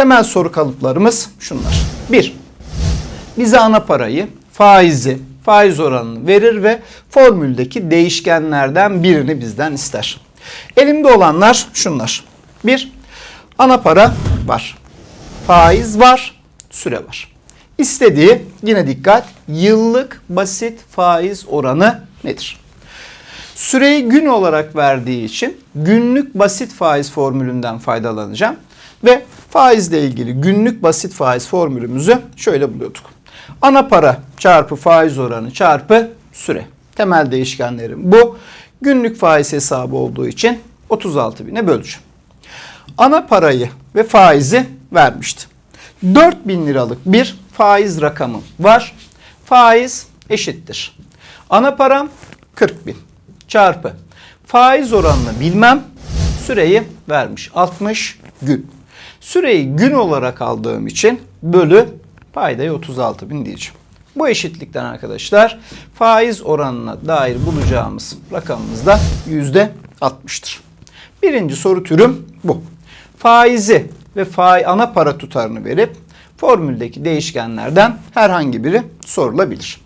Temel soru kalıplarımız şunlar. 1. Bize ana parayı, faizi, faiz oranını verir ve formüldeki değişkenlerden birini bizden ister. Elimde olanlar şunlar. 1. Ana para var. Faiz var, süre var. İstediği yine dikkat yıllık basit faiz oranı nedir? Süreyi gün olarak verdiği için günlük basit faiz formülünden faydalanacağım. Ve faizle ilgili günlük basit faiz formülümüzü şöyle buluyorduk. Ana para çarpı faiz oranı çarpı süre. Temel değişkenlerim bu. Günlük faiz hesabı olduğu için 36 bine böleceğim. Ana parayı ve faizi vermişti. 4000 liralık bir faiz rakamım var. Faiz eşittir. Ana param 40 bin çarpı faiz oranını bilmem süreyi vermiş 60 gün. Süreyi gün olarak aldığım için bölü paydayı 36 bin diyeceğim. Bu eşitlikten arkadaşlar faiz oranına dair bulacağımız rakamımız da %60'tır. Birinci soru türüm bu. Faizi ve faiz ana para tutarını verip formüldeki değişkenlerden herhangi biri sorulabilir.